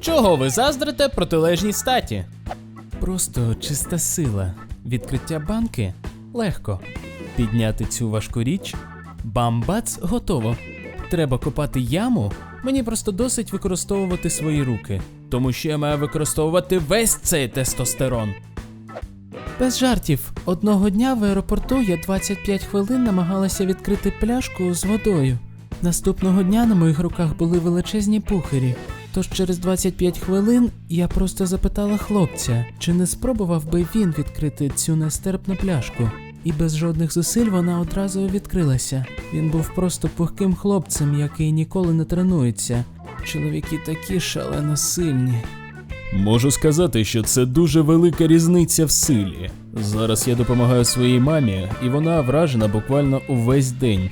Чого ви заздрите протилежній статі? Просто чиста сила. Відкриття банки легко. Підняти цю важку річ. Бам-бац, готово. Треба копати яму. Мені просто досить використовувати свої руки, тому що я маю використовувати весь цей тестостерон. Без жартів, одного дня в аеропорту я 25 хвилин намагалася відкрити пляшку з водою. Наступного дня на моїх руках були величезні пухирі. Тож через 25 хвилин я просто запитала хлопця, чи не спробував би він відкрити цю нестерпну пляшку. І без жодних зусиль вона одразу відкрилася. Він був просто пухким хлопцем, який ніколи не тренується. Чоловіки такі шалено сильні. Можу сказати, що це дуже велика різниця в силі. Зараз я допомагаю своїй мамі, і вона вражена буквально увесь день.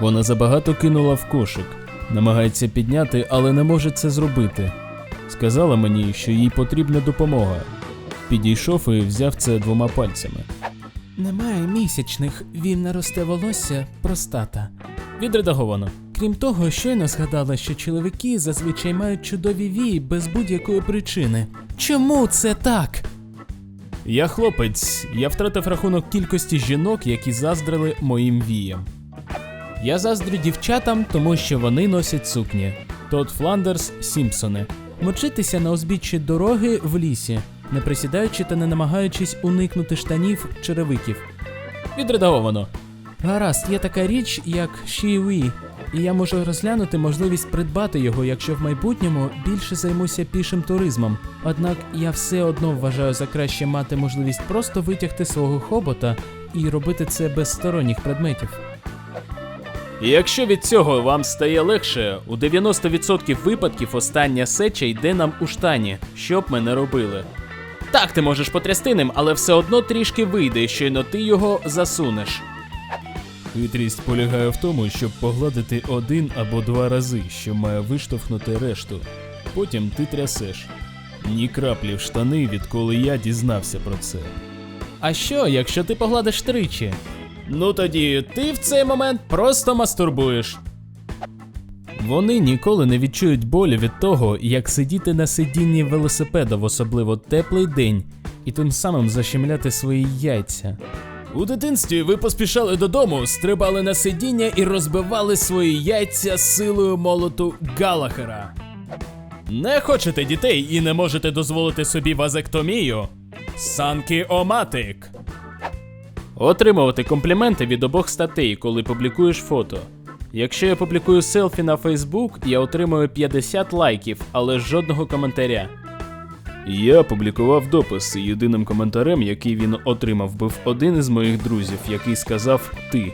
Вона забагато кинула в кошик, намагається підняти, але не може це зробити. Сказала мені, що їй потрібна допомога. Підійшов і взяв це двома пальцями. Немає місячних, вільно росте волосся, простата. Відредаговано. Крім того, щойно згадала, що чоловіки зазвичай мають чудові вії без будь-якої причини. Чому це так? Я хлопець, я втратив рахунок кількості жінок, які заздрили моїм віям. Я заздрю дівчатам, тому що вони носять сукні. Тодд Фландерс Сімпсони. Мочитися на узбіччі дороги в лісі, не присідаючи та не намагаючись уникнути штанів черевиків. Відредаговано. Гаразд, є така річ, як Shiwi, і я можу розглянути можливість придбати його, якщо в майбутньому більше займуся пішим туризмом. Однак я все одно вважаю за краще мати можливість просто витягти свого хобота і робити це без сторонніх предметів. І якщо від цього вам стає легше, у 90% випадків остання сеча йде нам у штані, що б ми не робили. Так, ти можеш потрясти ним, але все одно трішки вийде, щойно ти його засунеш. Хитрість полягає в тому, щоб погладити один або два рази, що має виштовхнути решту. Потім ти трясеш. Ні краплі в штани, відколи я дізнався про це. А що, якщо ти погладиш тричі? Ну тоді ти в цей момент просто мастурбуєш. Вони ніколи не відчують болі від того, як сидіти на сидінні велосипеда в особливо теплий день і тим самим защемляти свої яйця. У дитинстві ви поспішали додому, стрибали на сидіння і розбивали свої яйця силою молоту Галахера. Не хочете дітей і не можете дозволити собі вазектомію? Санки Оматик. Отримувати компліменти від обох статей, коли публікуєш фото. Якщо я публікую селфі на Фейсбук, я отримую 50 лайків, але жодного коментаря. Я публікував допис, і єдиним коментарем, який він отримав, був один із моїх друзів, який сказав ти.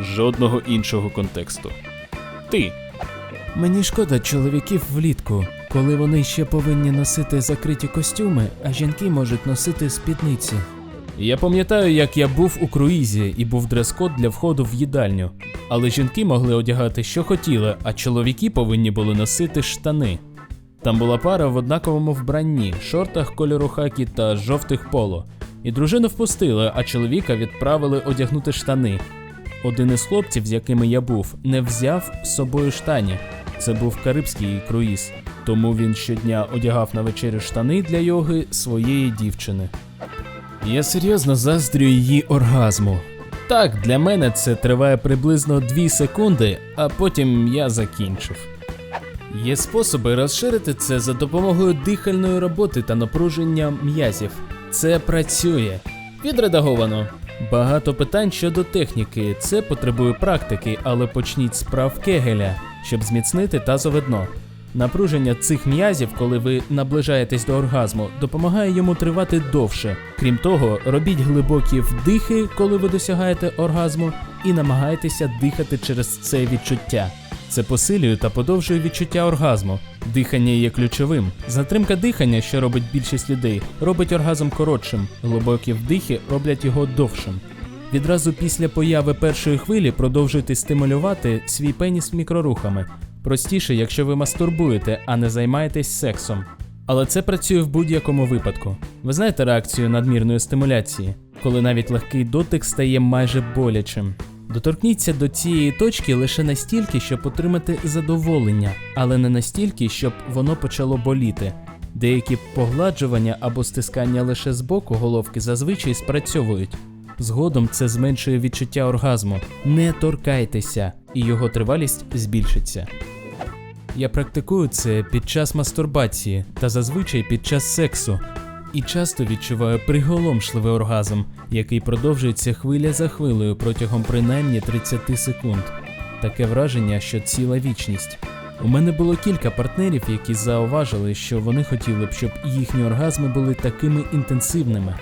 Жодного іншого контексту. Ти. Мені шкода чоловіків влітку, коли вони ще повинні носити закриті костюми, а жінки можуть носити спідниці. Я пам'ятаю, як я був у круїзі і був дрес-код для входу в їдальню. Але жінки могли одягати, що хотіли, а чоловіки повинні були носити штани. Там була пара в однаковому вбранні, шортах кольору хакі та жовтих поло. І дружину впустили, а чоловіка відправили одягнути штани. Один із хлопців, з якими я був, не взяв з собою штані. Це був карибський круїз, тому він щодня одягав на вечерю штани для йоги своєї дівчини. Я серйозно заздрю її оргазму. Так, для мене це триває приблизно 2 секунди, а потім я закінчив. Є способи розширити це за допомогою дихальної роботи та напруження м'язів. Це працює. Відредаговано. Багато питань щодо техніки. Це потребує практики, але почніть з прав Кегеля, щоб зміцнити тазове дно. Напруження цих м'язів, коли ви наближаєтесь до оргазму, допомагає йому тривати довше. Крім того, робіть глибокі вдихи, коли ви досягаєте оргазму, і намагайтеся дихати через це відчуття. Це посилює та подовжує відчуття оргазму. Дихання є ключовим. Затримка дихання, що робить більшість людей, робить оргазм коротшим. Глибокі вдихи роблять його довшим. Відразу після появи першої хвилі продовжуйте стимулювати свій пеніс мікрорухами. Простіше, якщо ви мастурбуєте, а не займаєтесь сексом. Але це працює в будь-якому випадку. Ви знаєте реакцію надмірної стимуляції, коли навіть легкий дотик стає майже болячим. Доторкніться до цієї точки лише настільки, щоб отримати задоволення, але не настільки, щоб воно почало боліти. Деякі погладжування або стискання лише з боку головки зазвичай спрацьовують. Згодом це зменшує відчуття оргазму. Не торкайтеся, і його тривалість збільшиться. Я практикую це під час мастурбації та зазвичай під час сексу. І часто відчуваю приголомшливий оргазм, який продовжується хвиля за хвилею протягом принаймні 30 секунд. Таке враження, що ціла вічність. У мене було кілька партнерів, які зауважили, що вони хотіли б, щоб їхні оргазми були такими інтенсивними.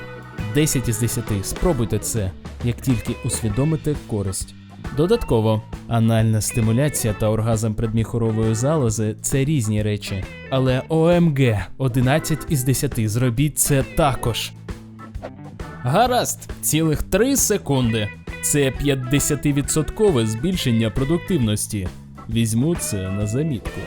10 із 10. Спробуйте це, як тільки усвідомите користь. Додатково, анальна стимуляція та оргазм предміхорової залози це різні речі. Але ОМГ 11 із 10 зробіть це також. Гаразд, цілих 3 секунди. Це 50% збільшення продуктивності. Візьму це на замітку.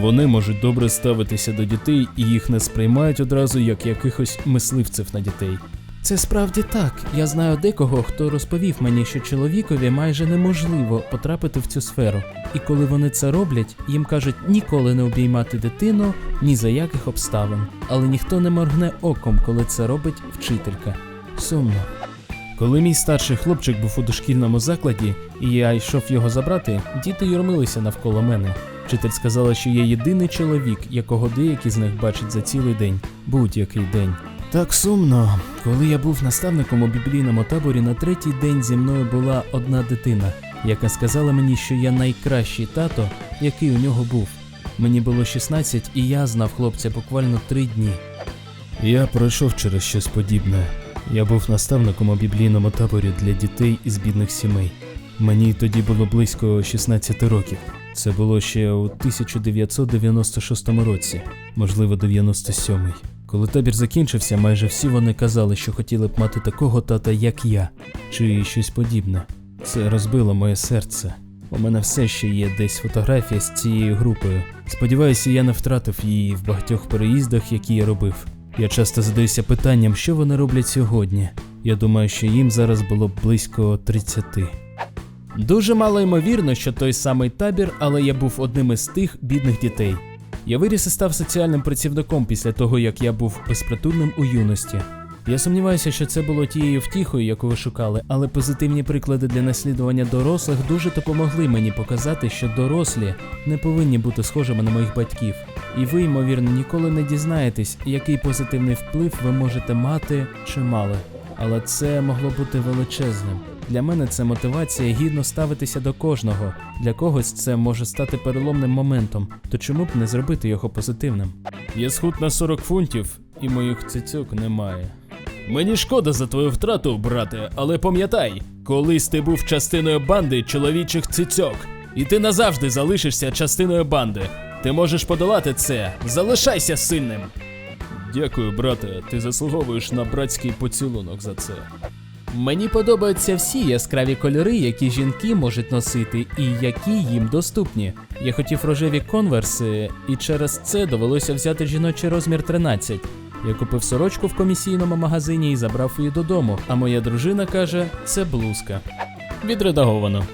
Вони можуть добре ставитися до дітей і їх не сприймають одразу як якихось мисливців на дітей. Це справді так. Я знаю декого, хто розповів мені, що чоловікові майже неможливо потрапити в цю сферу. І коли вони це роблять, їм кажуть ніколи не обіймати дитину ні за яких обставин. Але ніхто не моргне оком, коли це робить вчителька. Сумно. Коли мій старший хлопчик був у дошкільному закладі, і я йшов його забрати, діти юрмилися навколо мене. Вчитель сказала, що я єдиний чоловік, якого деякі з них бачать за цілий день, будь-який день. Так сумно. Коли я був наставником у біблійному таборі, на третій день зі мною була одна дитина, яка сказала мені, що я найкращий тато, який у нього був. Мені було 16, і я знав хлопця буквально три дні. Я пройшов через щось подібне. Я був наставником у біблійному таборі для дітей із бідних сімей. Мені тоді було близько 16 років. Це було ще у 1996 році, можливо, 97-й. Коли табір закінчився, майже всі вони казали, що хотіли б мати такого тата, як я, чи щось подібне. Це розбило моє серце. У мене все ще є десь фотографія з цією групою. Сподіваюся, я не втратив її в багатьох переїздах, які я робив. Я часто задаюся питанням, що вони роблять сьогодні. Я думаю, що їм зараз було б близько 30. Дуже мало ймовірно, що той самий табір, але я був одним із тих бідних дітей. Я виріс і став соціальним працівником після того, як я був безпритульним у юності. Я сумніваюся, що це було тією втіхою, яку ви шукали, але позитивні приклади для наслідування дорослих дуже допомогли мені показати, що дорослі не повинні бути схожими на моїх батьків. І ви, ймовірно, ніколи не дізнаєтесь, який позитивний вплив ви можете мати чи мали. Але це могло бути величезним. Для мене це мотивація гідно ставитися до кожного. Для когось це може стати переломним моментом, то чому б не зробити його позитивним? Я схуд на 40 фунтів, і моїх цицьок немає. Мені шкода за твою втрату, брате, але пам'ятай, колись ти був частиною банди чоловічих цицьок, і ти назавжди залишишся частиною банди. Ти можеш подолати це. Залишайся сильним. Дякую, брате. Ти заслуговуєш на братський поцілунок за це. Мені подобаються всі яскраві кольори, які жінки можуть носити, і які їм доступні. Я хотів рожеві конверси, і через це довелося взяти жіночий розмір 13. Я купив сорочку в комісійному магазині і забрав її додому. А моя дружина каже, це блузка. Відредаговано.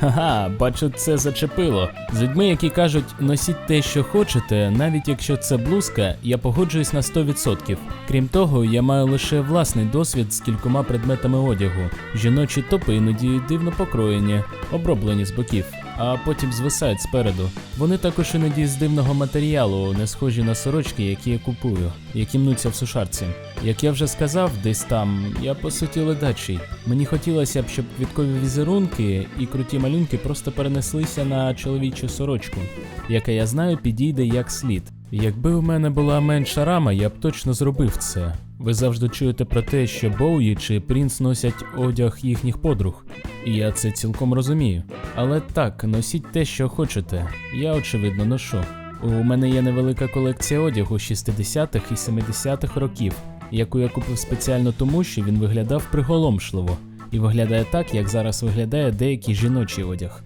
Ха-ха, бачу, це зачепило. З людьми, які кажуть, носіть те, що хочете, навіть якщо це блузка, я погоджуюсь на 100%. Крім того, я маю лише власний досвід з кількома предметами одягу. Жіночі топи іноді дивно покроєні, оброблені з боків, а потім звисають спереду. Вони також іноді з дивного матеріалу, не схожі на сорочки, які я купую, які мнуться в сушарці. Як я вже сказав, десь там я по суті ледачий. Мені хотілося б, щоб квіткові візерунки і круті малюнки просто перенеслися на чоловічу сорочку, яка я знаю підійде як слід. Якби у мене була менша рама, я б точно зробив це. Ви завжди чуєте про те, що Боуї чи Принц носять одяг їхніх подруг, я це цілком розумію. Але так, носіть те, що хочете. Я очевидно ношу. У мене є невелика колекція одягу 60-х і 70-х років, яку я купив спеціально тому, що він виглядав приголомшливо і виглядає так, як зараз виглядає деякий жіночий одяг.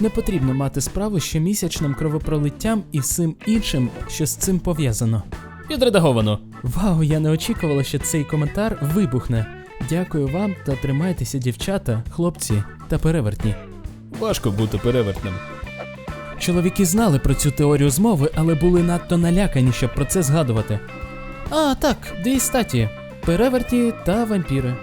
Не потрібно мати справу з щомісячним кровопролиттям і всім іншим, що з цим пов'язано. Відредаговано. Вау, я не очікувала, що цей коментар вибухне. Дякую вам та тримайтеся, дівчата, хлопці та перевертні. Важко бути перевертним. Чоловіки знали про цю теорію змови, але були надто налякані, щоб про це згадувати. А, так, дві статі: переверті та вампіри.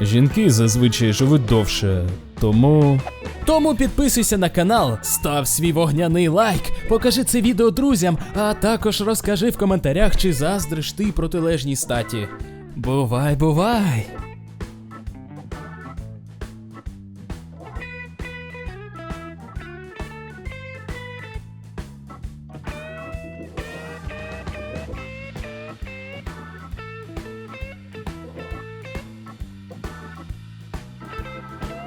Жінки зазвичай живуть довше, тому. Тому підписуйся на канал, став свій вогняний лайк, покажи це відео друзям, а також розкажи в коментарях, чи заздриш ти протилежній статі. Бувай, бувай!